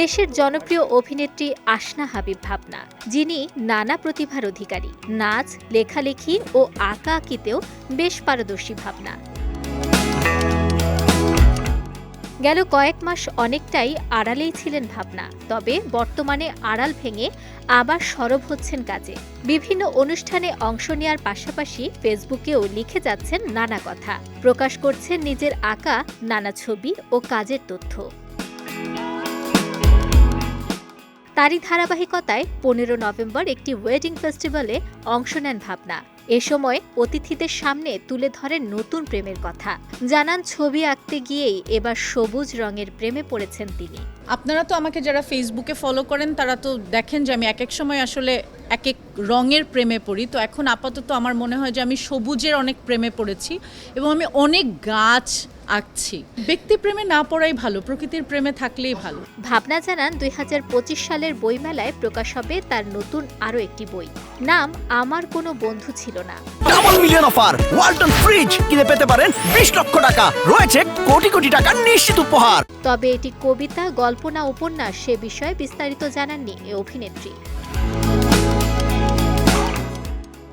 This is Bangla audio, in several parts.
দেশের জনপ্রিয় অভিনেত্রী আসনা হাবিব ভাবনা, যিনি নানা প্রতিভার অধিকারী, নাচ, লেখালেখি ও আঁকা আঁকিতেও বেশ পারদর্শী ভাবনা। গেল কয়েক মাস অনেকটাই আড়ালেই ছিলেন ভাবনা, তবে বর্তমানে আড়াল ভেঙে আবার সরব হচ্ছেন কাজে। বিভিন্ন অনুষ্ঠানে অংশ নেওয়ার পাশাপাশি ফেসবুকেও লিখে যাচ্ছেন নানা কথা। প্রকাশ করছেন নিজের আঁকা, নানা ছবি ও কাজের তথ্য। তারই ধারাবাহিকতায় পনেরো নভেম্বর একটি ওয়েডিং ফেস্টিভ্যালে অংশ নেন ভাবনা। এ সময় অতিথিদের সামনে তুলে ধরেন নতুন প্রেমের কথা। জানান, ছবি আঁকতে গিয়েই এবার সবুজ রঙের প্রেমে পড়েছেন তিনি। আপনারা তো আমাকে যারা ফেসবুকে ফলো করেন, তারা তো দেখেন যে আমি এক এক সময় আসলে এক এক রঙের প্রেমে পড়ি। তো এখন আপাতত আমার মনে হয় যে আমি সবুজের অনেক প্রেমে পড়েছি এবং আমি অনেক গাছ আঁকছি। ব্যক্তি প্রেমে না পড়াই ভালো প্রকৃতির প্রেমে থাকলেই ভালো। ভাবনা জানান দুই হাজার পঁচিশ সালের বইমেলায় প্রকাশ হবে তার নতুন আরও একটি বই। নাম আমার কোনো বন্ধু ছিল না। Double million offer Walton fridge কিনে পেতে পারেন বিশ লক্ষ টাকা। রয়েছে কোটি কোটি টাকার নিশ্চিত উপহার। তবে এটি কবিতা গল্প না উপন্যাস সে বিষয়ে বিস্তারিত জানাননি এ অভিনেত্রী।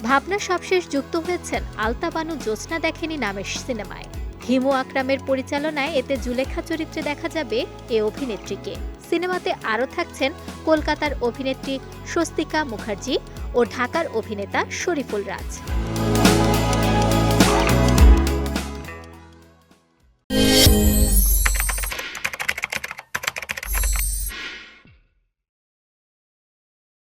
ভাবনা সবশেষ যুক্ত হয়েছেন আলতাবানু জ্যোৎস্না দেখেনি নামের সিনেমায়। হিমু আকরামের পরিচালনায় এতে জুলেখা চরিত্রে দেখা যাবে এ অভিনেত্রীকে। সিনেমাতে আরও থাকছেন কলকাতার অভিনেত্রী স্বস্তিকা মুখার্জি ও ঢাকার অভিনেতা শরীফুল রাজ।